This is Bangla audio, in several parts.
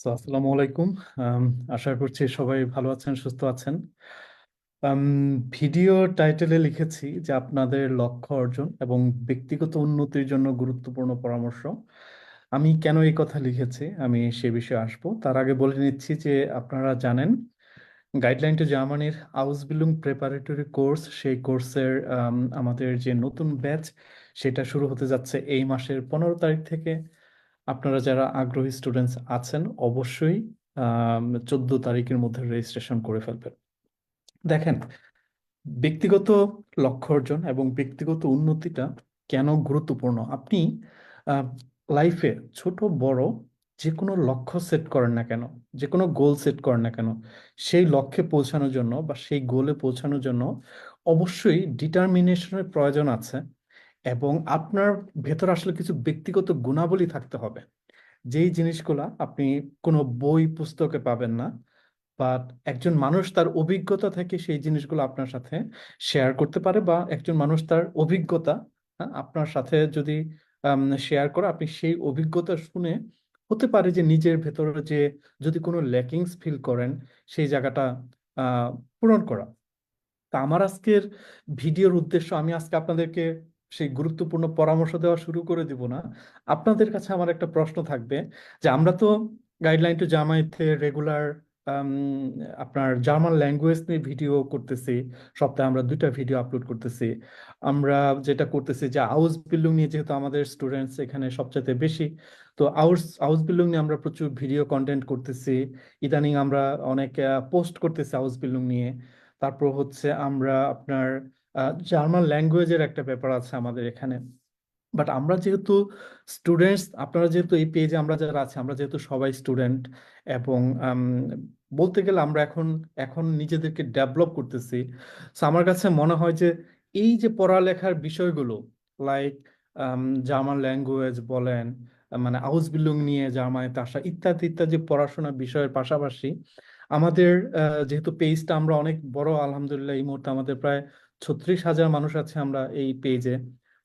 আসসালামু আলাইকুম। আশা করছি সবাই ভালো আছেন, সুস্থ আছেন। ভিডিও টাইটেলে লিখেছি যে আপনাদের লক্ষ্য অর্জন এবং ব্যক্তিগত উন্নতির জন্য গুরুত্বপূর্ণ পরামর্শ। আমি কেন এই কথা লিখেছি, আমি সে বিষয়ে আসব। তার আগে বলে নিচ্ছি যে আপনারা জানেন, গাইডলাইন টু জার্মানির আউসবিলুং প্রেপারেটরি কোর্স সেই কোর্সের আমাদের যে নতুন ব্যাচ, সেটা শুরু হতে যাচ্ছে এই মাসের পনেরো তারিখ থেকে। আপনারা যারা আগ্রহী স্টুডেন্টস আছেন, অবশ্যই চোদ্দ তারিখের মধ্যে রেজিস্ট্রেশন করে ফেলবেন। দেখেন, ব্যক্তিগত লক্ষ্য অর্জন এবং ব্যক্তিগত উন্নতিটা কেন গুরুত্বপূর্ণ? আপনি লাইফে ছোট, বড় যে কোনো লক্ষ্য সেট করেন না কেন যে কোনো গোল সেট করেন না কেন, সেই লক্ষ্যে পৌঁছানোর জন্য বা সেই গোলে পৌঁছানোর জন্য অবশ্যই ডিটারমিনেশনের প্রয়োজন আছে। এবং আপনার ভেতর আসলে কিছু ব্যক্তিগত গুণাবলী থাকতে হবে। যেই জিনিসগুলা আপনি কোনো বই পুস্তকে পাবেন না বাট একজন মানুষ তার অভিজ্ঞতা থেকে সেই জিনিসগুলো আপনার সাথে শেয়ার করতে পারে বা একজন মানুষ তার অভিজ্ঞতা হ্যাঁ, আপনার সাথে যদি শেয়ার করে আপনি সেই অভিজ্ঞতা শুনে হতে পারে যে নিজের ভেতরে যে যদি কোনো ল্যাকিংস ফিল করেন সেই জায়গাটা পূরণ করা। তা আমার আজকের ভিডিওর উদ্দেশ্য আমি আজকে আপনাদেরকে সেই গুরুত্বপূর্ণ পরামর্শ দেওয়া শুরু করে দিব না। আপনাদের কাছে আমার একটা প্রশ্ন থাকবে যে, আমরা তো গাইডলাইন টু জামাইতে রেগুলার আপনার জার্মান ল্যাঙ্গুয়েজ নিয়ে ভিডিও করতেছি, সপ্তাহে আমরা দুইটা ভিডিও আপলোড করতেছি। আমরা যেটা করতেছি যে আউস বিল্ডিং নিয়ে যেহেতু আমাদের স্টুডেন্টস এখানে সবচেয়ে বেশি, তো আউস আউস বিল্ডিং নিয়ে আমরা প্রচুর ভিডিও কন্টেন্ট করতেছি। ইদানিং আমরা অনেক পোস্ট করতেছি আউস বিল্ডিং নিয়ে। তারপর হচ্ছে আমরা আপনার জার্মান ল্যাঙ্গুয়েজের একটা ব্যাপার আছে আমাদের এখানে। বাট আমরা যেহেতু স্টুডেন্টস আপনারা যেহেতু এই পেজে আমরা যারা আছে, আমরা যেহেতু সবাই স্টুডেন্ট এবং বলতে গেলে আমরা এখন এখন নিজেদেরকে ডেভেলপ করতেছি। সো আমার কাছে মনে হয় যে এই যে পড়ালেখার বিষয়গুলো লাইক জার্মান ল্যাঙ্গুয়েজ বলেন মানে হাউস বিল্ডিং নিয়ে জার্মানিতে আসা ইত্যাদি ইত্যাদি পড়াশোনার বিষয়ের পাশাপাশি আমাদের যেহেতু পেজটা আমরা অনেক বড়, আলহামদুলিল্লাহ, এই মুহূর্তে আমাদের প্রায় ছত্রিশ হাজার মানুষ আছে আমরা এই পেজে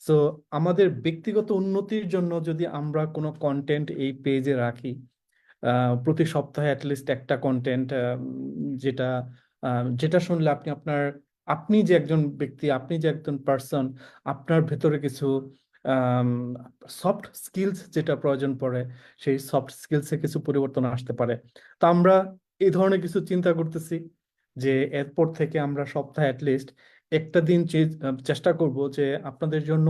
সো আমাদের ব্যক্তিগত উন্নতির জন্য যদি আমরা কোনো কন্টেন্ট এই পেজে রাখি প্রতি সপ্তাহে অ্যাটলিস্ট একটা কন্টেন্ট যেটা যেটা শুনলে আপনি আপনার, আপনি যে একজন ব্যক্তি, আপনি যে একজন পার্সন আপনার ভেতরে কিছু সফট স্কিলস যেটা প্রয়োজন পড়ে, সেই সফট স্কিলসে কিছু পরিবর্তন আসতে পারে। তো আমরা এই ধরনের কিছু চিন্তা করতেছি যে এরপর থেকে আমরা সপ্তাহে অ্যাটলিস্ট একটা দিন চেষ্টা করব যে আপনাদের জন্য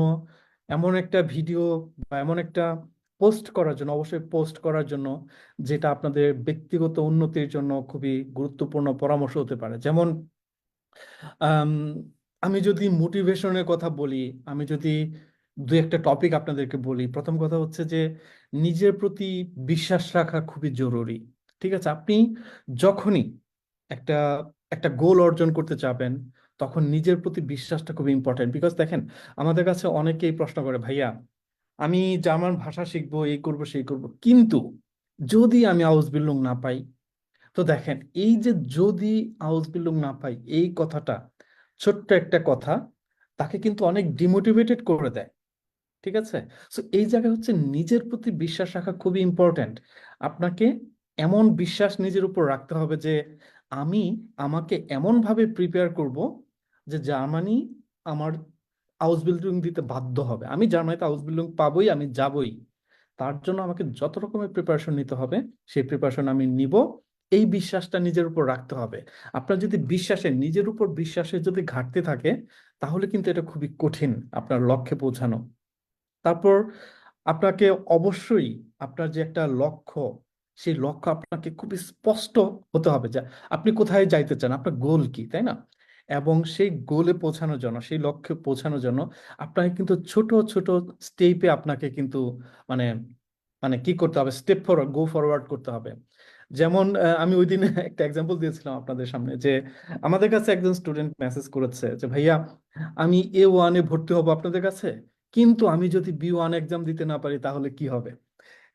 এমন একটা ভিডিও বা এমন একটা পোস্ট করার জন্য, অবশ্যই পোস্ট করার জন্য যেটা আপনাদের ব্যক্তিগত উন্নতির জন্য খুবই গুরুত্বপূর্ণ পরামর্শ হতে পারে। যেমন, আমি যদি মোটিভেশনের কথা বলি, আমি যদি দু একটা টপিক আপনাদেরকে বলি, প্রথম কথা হচ্ছে যে নিজের প্রতি বিশ্বাস রাখা খুবই জরুরি। ঠিক আছে? আপনি যখনই একটা একটা গোল অর্জন করতে চাবেন তখন নিজের প্রতি বিশ্বাসটা খুব ইম্পর্টেন্ট বিকজ দেখেন, আমাদের কাছে অনেকেই প্রশ্ন করে, ভাইয়া, আমি জার্মান ভাষা শিখব, এই করব, সেই করব। কিন্তু যদি আমি আউস বিল্লুং না পাই, তো দেখেন, এই যে যদি আউস বিল্লুং না পাই, এই কথাটা ছোট্ট একটা কথা, তাকে কিন্তু অনেক ডিমোটিভেটেড করে দেয়। ঠিক আছে? সো এই জায়গায় হচ্ছে নিজের প্রতি বিশ্বাস রাখা খুবই ইম্পর্টেন্ট আপনাকে এমন বিশ্বাস নিজের উপর রাখতে হবে যে, আমি আমাকে এমনভাবে প্রিপেয়ার করব যে জার্মানি আমার হাউস বিল্ডিং দিতে বাধ্য হবে। আমি জার্মানিতে হাউস বিল্ডিং পাবই, আমি যাবই। তার জন্য আমাকে যত রকমের প্রিপারেশন নিতে হবে, সেই প্রিপারেশন আমি নিব। এই বিশ্বাসটা নিজের উপর রাখতে হবে। আপনার যদি বিশ্বাসে, নিজের উপর বিশ্বাসে যদি ঘাটতি থাকে, তাহলে কিন্তু এটা খুবই কঠিন আপনার লক্ষ্যে পৌঁছানো। তারপর আপনাকে অবশ্যই আপনার যে একটা লক্ষ্য, সেই লক্ষ্য আপনাকে খুবই স্পষ্ট হতে হবে যে আপনি কোথায় যাইতে চান, আপনার গোল কি, তাই না? এবং সেই গোলে পৌঁছানোর জন্য, সেই লক্ষ্যে পৌঁছানোর জন্য আপনাকে কিন্তু ছোট ছোট স্টেপে আপনাকে কিন্তু মানে মানে কি করতে হবে? স্টেপ ফরওয়ার্ড গো ফরওয়ার্ড করতে হবে। যেমন আমি ওই দিন একটা এক্সাম্পল দিয়েছিলাম আপনাদের সামনে যে, আমাদের কাছে একজন স্টুডেন্ট মেসেজ করেছে যে, ভাইয়া, আমি এ ওয়ানে ভর্তি হব আপনাদের কাছে, কিন্তু আমি যদি বি ওয়ান এক্সাম দিতে না পারি তাহলে কি হবে?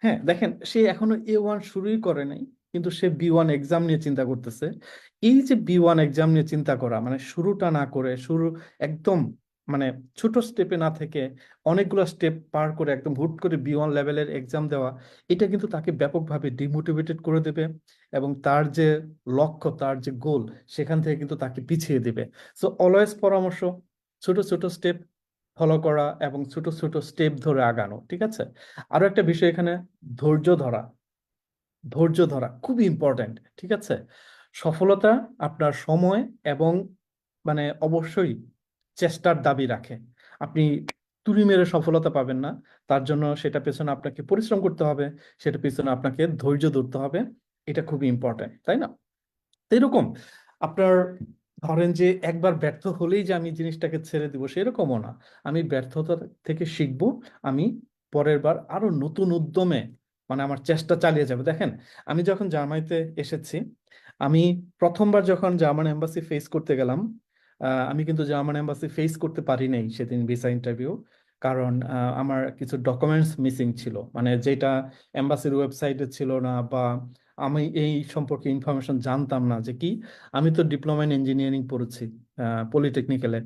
হ্যাঁ দেখেন, সে এখনও এ ওয়ান শুরুই করে নাই। কিন্তু সে বি ওয়ান এক্সাম নিয়ে চিন্তা করতেছে। এই যে বি ওয়ান এক্সাম নিয়ে চিন্তা করা মানে শুরুটা না করে, শুরু একদম মানে ছোট স্টেপে না থেকে অনেকগুলো স্টেপ পার করে একদম হুট করে বি ওয়ান লেভেলের এক্সাম দেওয়া, এটা কিন্তু তাকে ব্যাপকভাবে ডিমোটিভেটেড করে দেবে এবং তার যে লক্ষ্য, তার যে গোল সেখান থেকে কিন্তু তাকে পিছিয়ে দেবে। সো অলওয়েজ পরামর্শ, ছোট ছোট স্টেপ ফলো করা এবং ছোট ছোট স্টেপ ধরে আগানো, ঠিক আছে? আরও একটা বিষয় এখানে, ধৈর্য ধরা। ধৈর্য ধরা খুবই ইম্পর্ট্যান্ট ঠিক আছে? সফলতা আপনার সময় এবং মানে অবশ্যই চেষ্টার দাবি রাখে। আপনি তুড়ি মেরে সফলতা পাবেন না, তার জন্য সেটা পেছনে আপনাকে পরিশ্রম করতে হবে, সেটা পেছনে আপনাকে ধৈর্য ধরতে হবে, এটা খুবই ইম্পর্ট্যান্ট তাই না? এরকম আপনার ধরেন যে একবার ব্যর্থ হলেই যে আমি জিনিসটাকে ছেড়ে দিব, সেরকমও না। আমি ব্যর্থতা থেকে শিখব, আমি পরের বার আরও নতুন উদ্যমে মানে আমার চেষ্টা চালিয়ে যাবে। দেখেন, আমি যখন জার্মানিতে এসেছি, আমি প্রথমবার যখন জার্মান এম্বাসি ফেস করতে গেলাম আমি কিন্তু জার্মান এম্বাসি ফেস করতে পারি নাই সেদিন ভিসা ইন্টারভিউ কারণ আমার কিছু ডকুমেন্টস মিসিং ছিল। মানে যেটা এম্বাসির ওয়েবসাইটে ছিল না বা আমি এই সম্পর্কে ইনফরমেশন জানতাম না যে কি, আমি তো ডিপ্লোমা ইন ইঞ্জিনিয়ারিং পড়েছি পলিটেকনিক্যালে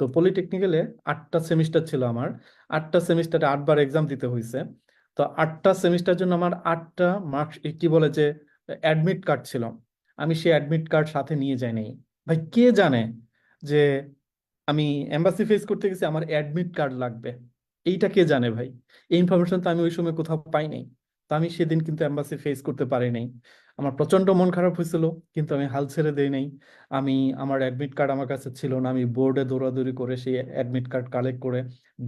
তো পলিটেকনিক্যালে আটটা সেমিস্টার ছিল আমার। আটটা সেমিস্টারে আটবার এক্সাম দিতে হয়েছে তো আটটা সেমিস্টার জন্য আমার আটটা মার্কস কি বলে যে অ্যাডমিট কার্ড ছিল। আমি সেই অ্যাডমিট কার্ড সাথে নিয়ে যাই নাই ভাই, কে জানে যে আমি এম্বাসি ফেস করতে গেছি, আমার অ্যাডমিট কার্ড লাগবে? এইটা কে জানে ভাই? এই ইনফরমেশন তো আমি ওই সময় কোথাও পাই নাই তো আমি সেদিন কিন্তু এম্বাসি ফেস করতে পারি নাই আমার প্রচণ্ড মন খারাপ হয়েছিল, কিন্তু আমি হাল ছেড়ে দেই নাই। আমি, আমার অ্যাডমিট কার্ড আমার কাছে ছিল না। আমি বোর্ডে দৌড়াদৌড়ি করে সেই অ্যাডমিট কার্ড কালেক্ট করে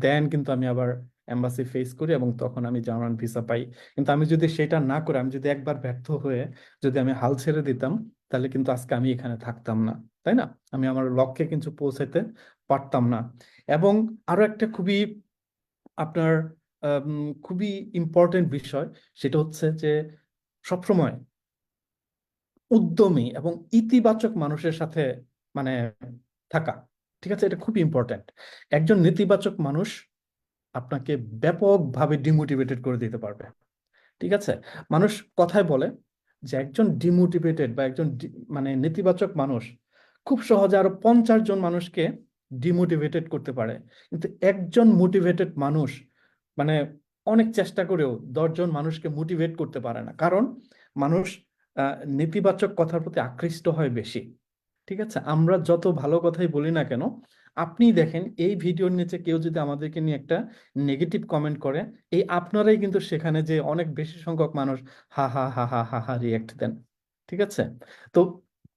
দেন কিন্তু আমি আবার এম্বাসি ফেস করি এবং তখন আমি জার্মান ভিসা পাই। কিন্তু আমি যদি সেটা না করে, আমি যদি একবার ব্যর্থ হয়ে যদি আমি হাল ছেড়ে দিতাম, তাহলে কিন্তু আজকে আমি এখানে থাকতাম না, তাই না? আমি আমার লক্ষ্যে কিন্তু পৌঁছাতে পারতাম না। এবং আরও একটা খুবই আপনার খুবই ইম্পর্টেন্ট বিষয়, সেটা হচ্ছে যে সবসময় উদ্যমী এবং ইতিবাচক মানুষের সাথে মানে থাকা, ঠিক আছে? এটা খুবই ইম্পর্টেন্ট একজন নেতিবাচক মানুষ আপনাকে ব্যাপকভাবে ডিমোটিভেটেড করে দিতে পারবে। ঠিক আছে? মানুষ কথায় বলে যে একজন ডিমোটিভেটেড বা একজন মানে নেতিবাচক মানুষ খুব সহজে আরও পঞ্চাশ জন মানুষকে ডিমোটিভেটেড করতে পারে। কিন্তু একজন মোটিভেটেড মানুষ মানে অনেক চেষ্টা করেও দশজন মানুষকে মোটিভেট করতে পারে না। কারণ মানুষ নেতিবাচক কথার প্রতি আকৃষ্ট হয় বেশি। ঠিক আছে? আমরা যত ভালো কথাই বলি না কেন আপনি দেখেন, এই ভিডিওর নিচে কেউ যদি আমাদেরকে নিয়ে একটা নেগেটিভ কমেন্ট করে, এই আপনারাই কিন্তু সেখানে যে অনেক বেশি সংখ্যক মানুষ হা হা হা হা হা হা রিয়েক্ট দেন, ঠিক আছে? তো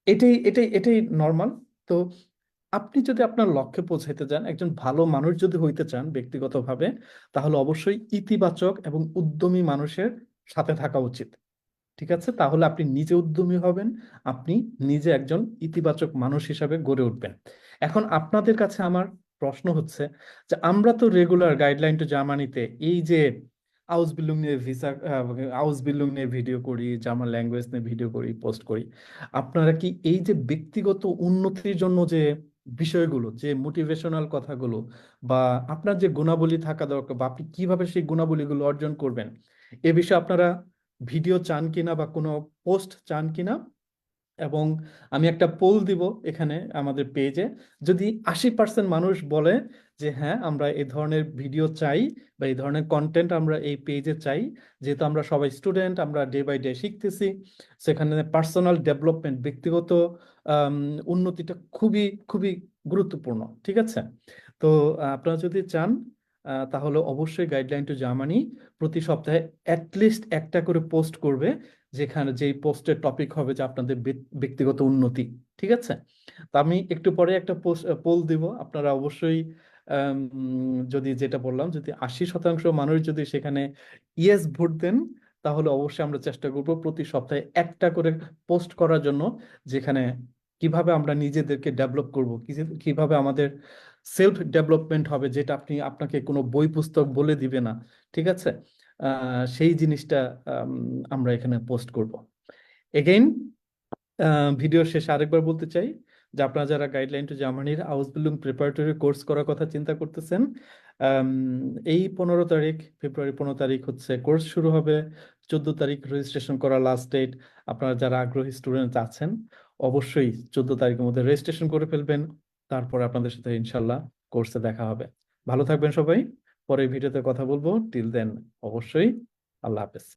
এটাই এটাই এটাই নর্মাল তো আপনি যদি আপনার লক্ষ্যে পৌঁছাইতে চান, একজন ভালো মানুষ যদি হইতে চান ব্যক্তিগতভাবে, তাহলে অবশ্যই ইতিবাচক এবং উদ্যমী মানুষের সাথে থাকা উচিত। ঠিক আছে? তাহলে আপনি নিজে উদ্যমী হবেন, আপনি নিজে একজন ইতিবাচক মানুষ হিসাবে গড়ে উঠবেন। এখন আপনাদের কাছে আমার প্রশ্ন হচ্ছে যে, আমরা তো রেগুলার গাইডলাইন টু জার্মানিতে এই যে আউসবিল্ডিং নিয়ে ভিসা আউসবিল্ডিং নিয়ে ভিডিও করি জার্মান ল্যাঙ্গুয়েজ নিয়ে ভিডিও করি পোস্ট করি, আপনারা কি এই যে ব্যক্তিগত উন্নতির জন্য যে বিষয়গুলো, যে মোটিভেশনাল কথাগুলো বা আপনার যে গুণাবলী থাকা দরকার বা আপনি কীভাবে সেই গুণাবলীগুলো অর্জন করবেন, এ বিষয়ে আপনারা ভিডিও চান কিনা বা কোনো পোস্ট চান কিনা, এবং আমি একটা পোল দিব এখানে আমাদের পেজে। যদি আশি পার্সেন্ট মানুষ বলে যে হ্যাঁ আমরা এই ধরনের ভিডিও চাই বা এই ধরনের কন্টেন্ট আমরা এই পেজে চাই, যেহেতু আমরা সবাই স্টুডেন্ট আমরা ডে বাই ডে শিখতেছি, সেখানে পার্সোনাল ডেভেলপমেন্ট ব্যক্তিগত উন্নতিটা খুবই খুবই গুরুত্বপূর্ণ। ঠিক আছে? তো আপনারা যদি চান তাহলে অবশ্যই গাইডলাইন টু জার্মানি প্রতি সপ্তাহে অ্যাটলিস্ট একটা করে পোস্ট করবে, যেখানে যেই পোস্টের টপিক হবে যে আপনাদের ব্যক্তিগত উন্নতি, ঠিক আছে? তা আমি একটু পরে একটা পোস্ট পোল দিব। আপনারা অবশ্যই যদি যেটা বললাম, যদি আশি শতাংশ মানুষ যদি সেখানে ইয়েস ভোট দেন, তাহলে অবশ্যই আমরা চেষ্টা করব প্রতি সপ্তাহে একটা করে পোস্ট করার জন্য, যেখানে কীভাবে আমরা নিজেদেরকে ডেভেলপ করব? কীভাবে আমাদের সেলফ ডেভেলপমেন্ট হবে যেটা আপনি, আপনাকে কোনো বই পুস্তক বলে দিবে না, ঠিক আছে? সেই জিনিসটা আমরা এখানে পোস্ট করব। এগেইন ভিডিওর শেষে আরেকবার বলতে চাই যে আপনারা যারা গাইডলাইন টু জার্মানির আউসবিল্ডিং প্রিপারেটরি কোর্স করার কথা চিন্তা করতেছেন এই পনেরো তারিখ, ফেব্রুয়ারি পনেরো তারিখ হচ্ছে কোর্স শুরু হবে। চোদ্দ তারিখ রেজিস্ট্রেশন করা লাস্ট ডেট আপনারা যারা আগ্রহী স্টুডেন্ট আছেন অবশ্যই চোদ্দ তারিখের মধ্যে রেজিস্ট্রেশন করে ফেলবেন তারপরে আপনাদের সাথে ইনশাল্লাহ কোর্সে দেখা হবে। ভালো থাকবেন সবাই। পরের ভিডিওতে কথা বলব টিল দেন অবশ্যই আল্লাহ হাফেজ।